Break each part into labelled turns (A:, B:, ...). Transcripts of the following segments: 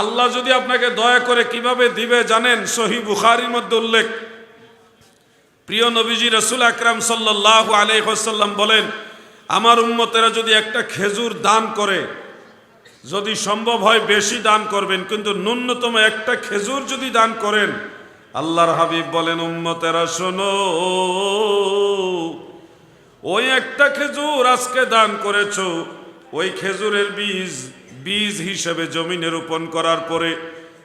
A: আল্লাহ যদি আপনাকে দয়া করে কীভাবে দিবে জানেন? সহি বুখারির মধ্যে উল্লেখ। প্রিয় নবীজি রসুল আকরাম সাল্লাহ আলহাসাল্লাম বলেন, আমার উম্মতেরা যদি একটা খেজুর দান করে, যদি সম্ভব হয় বেশি দান করবেন, কিন্তু ন্যূনতম একটা খেজুর যদি দান করেন, আল্লাহর হাবিব বলেন, উম্মতেরা, শোনো, ওই একটা খেজুর আজকে দান করেছ, ওই খেজুরের বীজ বীজ হিসেবে জমিনে রোপণ করার পরে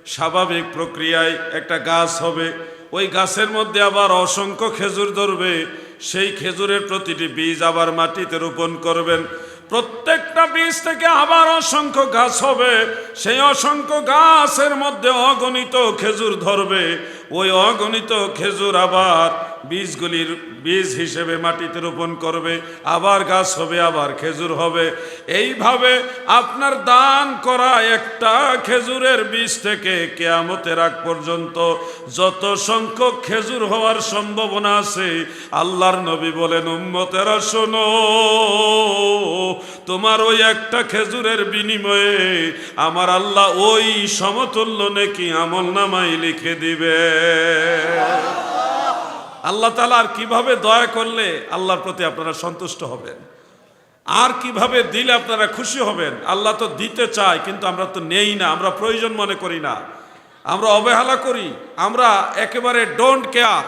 A: স্বাভাবিক প্রক্রিয়ায় একটা গাছ হবে। ওই গাছের মধ্যে আবার অসংখ্য খেজুর ধরবে। সেই খেজুরের প্রতিটি বীজ আবার মাটিতে রোপণ করবেন। প্রত্যেকটা বীজ থেকে আবার অসংখ্য গাছ হবে। সেই অসংখ্য গাছের মধ্যে অগণিত খেজুর ধরবে। ওই অগণিত খেজুর আবার বীজগুলির বীজ হিসেবে মাটিতে রোপণ করবে, আবার গাছ হবে, আবার খেজুর হবে। এইভাবে আপনার দান করা একটা খেজুরের বীজ থেকে কেয়ামতের আগ পর্যন্ত যত সংখ্যক খেজুর হওয়ার সম্ভাবনা আছে, আল্লাহর নবী বলেন, উম্মতেরা, শোনো, তোমার ওই একটা খেজুরের বিনিময়ে আমার আল্লাহ ওই সমতুল্য নাকি আমল নামাই লিখে দিবে আল্লাহ তালা আর কীভাবে দয়া করলে আল্লাহর প্রতি আপনারা সন্তুষ্ট হবেন? আর কীভাবে দিলে আপনারা খুশি হবেন? আল্লাহ তো দিতে চায়, কিন্তু আমরা তো নেই না, আমরা প্রয়োজন মনে করি না। আমরা অবহেলা করি, আমরা একেবারে ডোন্ট কেয়ার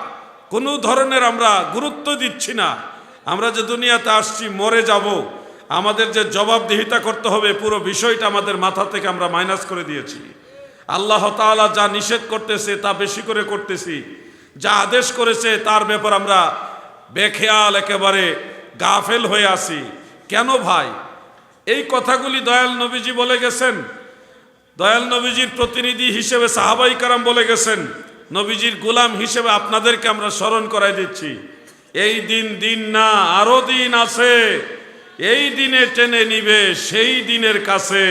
A: কোনো ধরনের আমরা গুরুত্ব দিচ্ছি না। আমরা যে দুনিয়াতে আসছি, মরে যাব, আমাদের যে জবাবদিহিতা করতে হবে, পুরো বিষয়টা আমাদের মাথা থেকে আমরা মাইনাস করে দিয়েছি। আল্লাহ তাআলা যা নিষেধ করতেছে তা বেশি করে করতেছি। যা আদেশ করেছে তার ব্যাপার আমরা বেখেয়াল একেবারে গাফেল হয়ে আসি কেন ভাই? এই কথাগুলি দয়াল নবীজি বলে গেছেন। দয়াল নবীজির প্রতিনিধি হিসেবে সাহাবাই কারাম বলে গেছেন, নবীজির গোলাম হিসেবে আপনাদেরকে আমরা স্মরণ করাই দিচ্ছি। এই দিন দিন না, আরও দিন আছে। এই দিনে টেনে নিবে, সেই দিনের কাছে।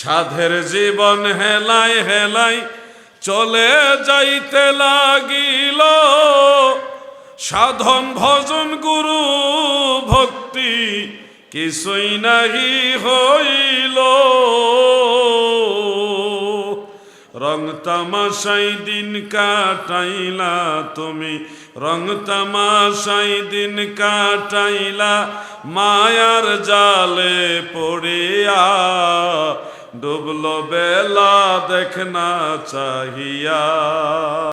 A: সাধের জীবন হেলাই হেলাই চলে যাইতে লাগিল। সাধন ভজন গুরু ভক্তি কিছুই নাহি হইল। রং তামাশাই দিন কাটাইলা তুমি, রং তামাশাই দিন কাটাইলা, মায়ার জালে পড়িয়া ডুবলো বেলা দেখনা চাহিয়া।